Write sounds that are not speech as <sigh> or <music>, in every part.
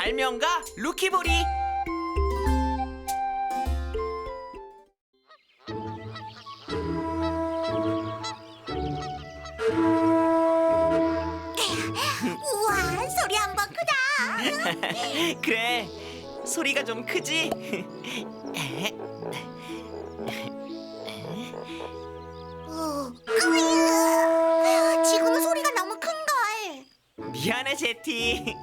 발명가 루키보리 우와 소리 한 번 크다 <laughs> 그래 소리가 좀 크지? 어. 지금은 소리가 너무 큰 걸 미안해 제티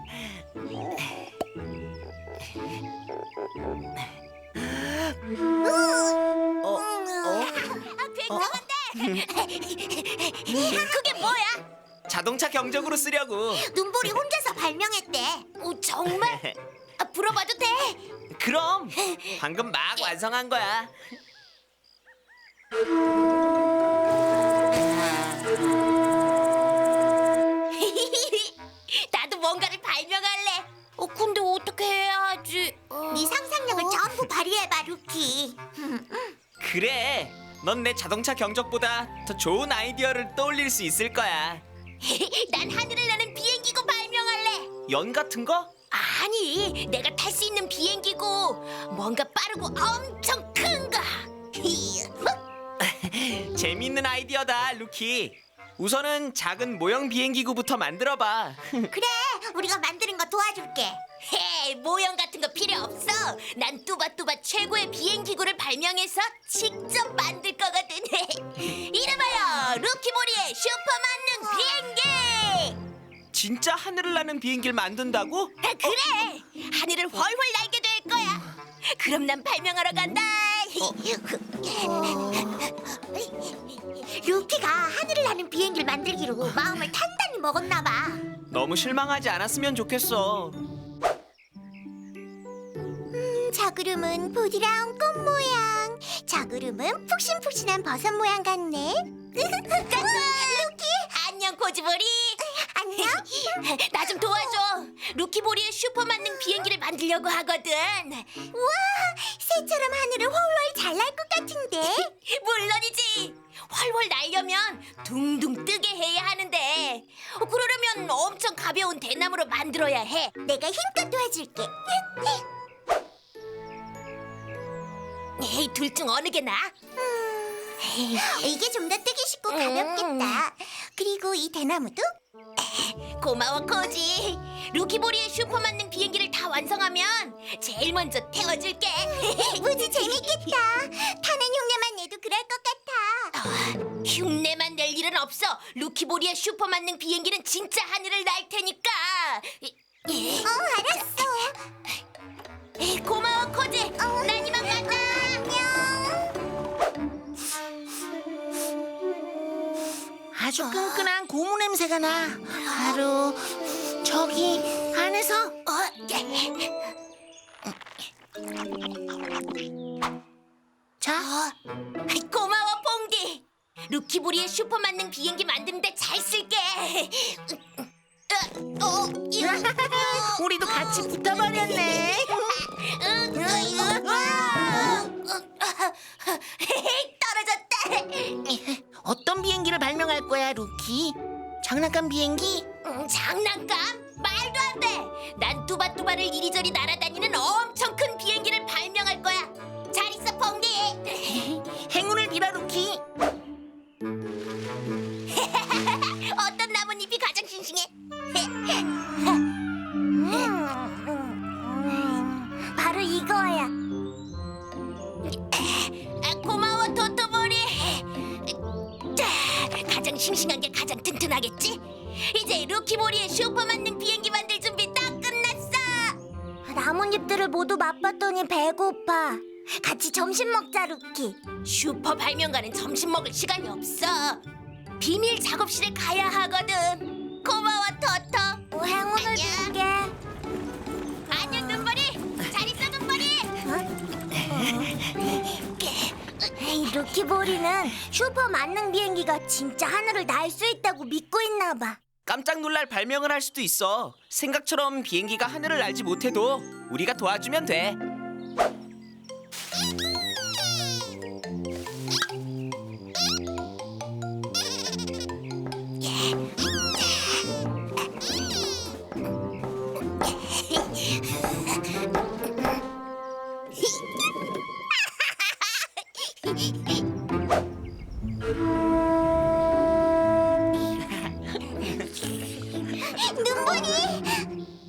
어, 어? 굉장한데 그게 뭐야? 자동차 경적으로 쓰려고. 눈보리 혼자서 발명했대. 오, 정말? 아, 불어봐도 돼? 그럼. 방금 막 완성한 거야. 나도 뭔가를 발명할래. 어, 근데 어떻게 해야 하지? 네 상상력을 전부 발휘해봐, 루키. 그래 넌 내 자동차 경적보다 더 좋은 아이디어를 떠올릴 수 있을 거야 <laughs> 난 하늘을 나는 비행기고 발명할래. 연 같은 거? 아니, 내가 탈 수 있는 비행기고 뭔가 빠르고 엄청 큰 거. <laughs> <laughs> 재밌는 아이디어다 루키 우선은 작은 모형 비행기구부터 만들어봐 <laughs> 그래, 우리가 만드는 거 도와줄게. 헤, 모형 같은 거 필요 없어. 난 뚜바뚜바 최고의 비행기구를 발명해서 직접 만들 거거든. <laughs> 이름하여 루키모리의 슈퍼 만능 비행기. 진짜 하늘을 나는 비행기를 만든다고? 아, 그래, 하늘을 훨훨 날게 될 거야. 그럼 난 발명하러 간다. <laughs> 루키가 하늘을 나는 비행기를 만들기로 마음을 단단히 먹었나 봐. 너무 실망하지 않았으면 좋겠어. 자구름은 부드러운 꽃 모양. 자구름은 푹신푹신한 버섯 모양 같네. 루키 안녕 고지보리. 안녕? <laughs> 나 좀 도와줘. 루키보리의 슈퍼 만능 비행기를 만들려고 하거든. 우와 새처럼 하늘을 훨훨 잘 날 것 같은데. <laughs> 물론이지 훨훨 날려면 둥둥 뜨게 해야 하는데 어, 그러려면 엄청 가벼운 대나무로 만들어야 해 내가 힘껏 도와줄게 에이, 둘 중 어느 게 나아? 이게 좀 더 뜨기 쉽고 가볍겠다. 그리고 이 대나무도? <laughs> 고마워, 코지. 루키보리의 슈퍼 만능 비행기를 다 완성하면 제일 먼저 태워줄게. <laughs> 무지 재밌겠다. <laughs> 타는 흉내만 낼 일은 없어. 루키보리의 슈퍼 만능 비행기는 진짜 하늘을 날 테니까. 어, 알았어. 고마워 코지 난 이만 간다 안녕 아주 끈끈한 고무 냄새가 나. 바로 저기 안에서 어, 자 고마워 뽕디 루키보리의 슈퍼 만능 비행기 만드는데 잘 쓸게 <laughs> 어, 어, 이- <laughs> 우리도 같이 붙어버렸네. 으, 으, 떨어졌다 어떤 비행기를 발명할 거야, 루키? 장난감 비행기? 음, 장난감? 말도 안 돼! 난 뚜바뚜바를 이리저리 날아다니는 엄청 큰 싱싱한 게 가장 튼튼하겠지? 이제 루키보리의 슈퍼 만능 비행기 만들 준비 딱 끝났어! 나뭇잎들을 모두 맛봤더니 배고파. 같이 점심 먹자, 루키. 슈퍼 발명가는 점심 먹을 시간이 없어. 비밀 작업실에 가야 하거든. 고마워, 토토. 행운을 빌게. 루키보리는 슈퍼 만능 비행기가 진짜 하늘을 날 수 있다고 믿고 있나 봐. 깜짝 놀랄 발명을 할 수도 있어 생각처럼 비행기가 하늘을 날지 못해도 우리가 도와주면 돼 눈보니!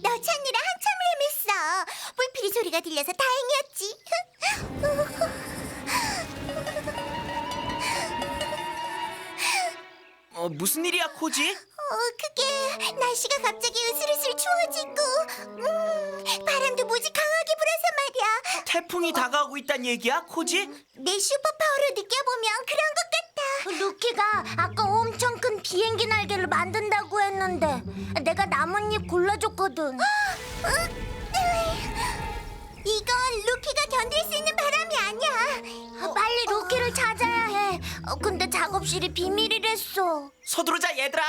너 찾느라 한참을 헤맸어. 불필이 소리가 들려서 다행이었지. 어, 무슨 일이야, 코지? 어, 그게 날씨가 갑자기 으슬으슬 추워지고 음, 바람도 무지 강하게 불어서 말이야. 태풍이 다가오고 있다는 얘기야, 코지? 내 슈퍼파워를 느껴보면 그런 것 같아. 루키가 아까 엄청 큰 비행기 날개를 만든다고 했는데 내가 나뭇잎 골라줬거든. 이건 루키가 견딜 수 있는 바람이 아니야. 빨리 루키를 찾아야 해. 어, 근데 작업실이 비밀이랬어. 서두르자, 얘들아.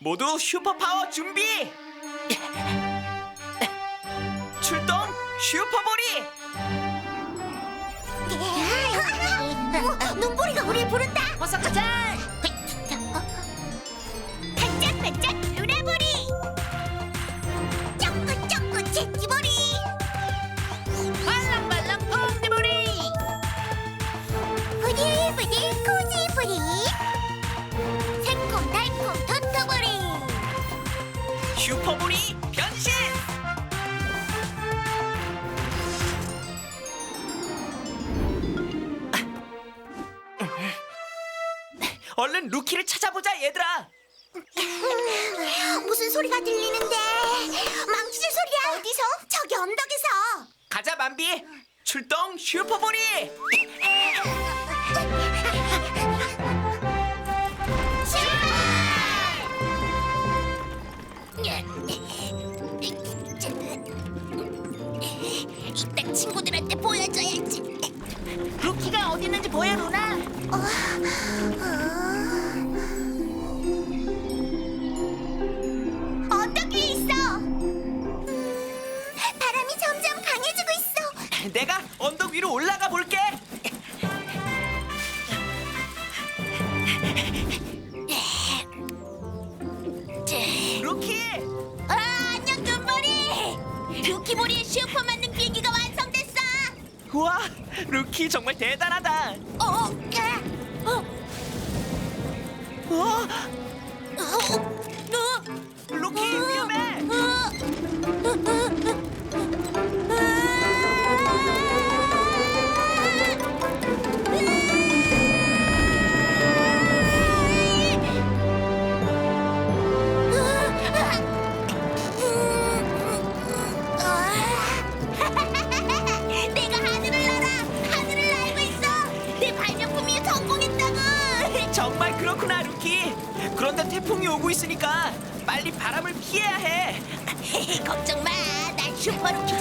모두 슈퍼파워 준비. <coughs> 출동, 슈퍼볼이. 어, 눈보리가 우릴 부른다. 어서 가자. 반짝반짝 얼른 루키를 찾아보자, 얘들아. <laughs> 무슨 소리가 들리는데 망치질 소리야 어디서? 저기 언덕에서 가자, 만비. 출동. <laughs> 이따 친구들한테 보여줘야지 루키가 어디 있는지 보여 루나. 내가 언덕 위로 올라가 볼게. 루키, 아, 안녕 눈보리 루키보리의 슈퍼 만능 비행기가 완성됐어! 우와, 루키 정말 대단하다. 어, 어, 어, 우와, 어, 어, 바람을 피해야 해. <laughs> 걱정 마 난 슈퍼 루키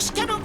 비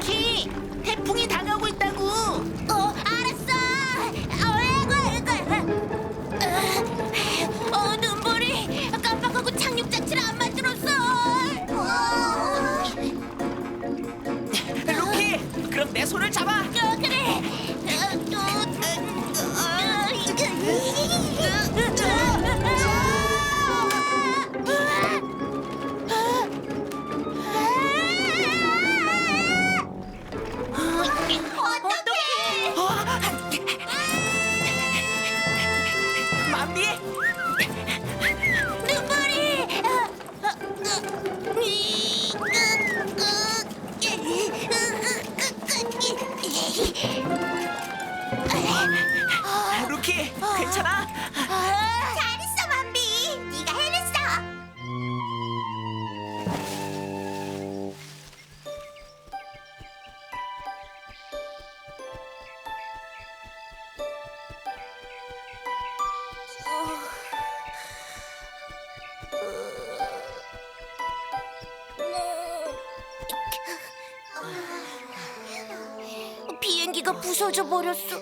부서져 버렸어.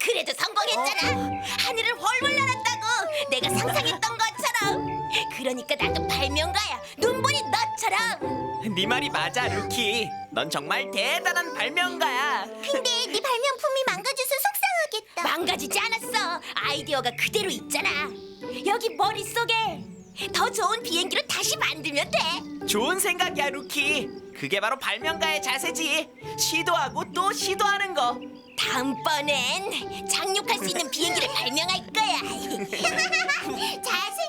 그래도 성공했잖아. 하늘을 훨훨 날았다고. 내가 상상했던 것처럼. 그러니까 나도 발명가야. 눈보리 너처럼. 네 말이 맞아, 루키. 넌 정말 대단한 발명가야. 근데 네 발명품이 망가져서 속상하겠다. 망가지지 않았어. 아이디어가 그대로 있잖아. 여기 머릿속에 더 좋은 비행기로 다시 만들면 돼. 좋은 생각이야, 루키. 그게 바로 발명가의 자세지. 시도하고 또 시도하는 거. 다음번엔 착륙할 수 있는 비행기를 발명할 거야. <laughs> 잘생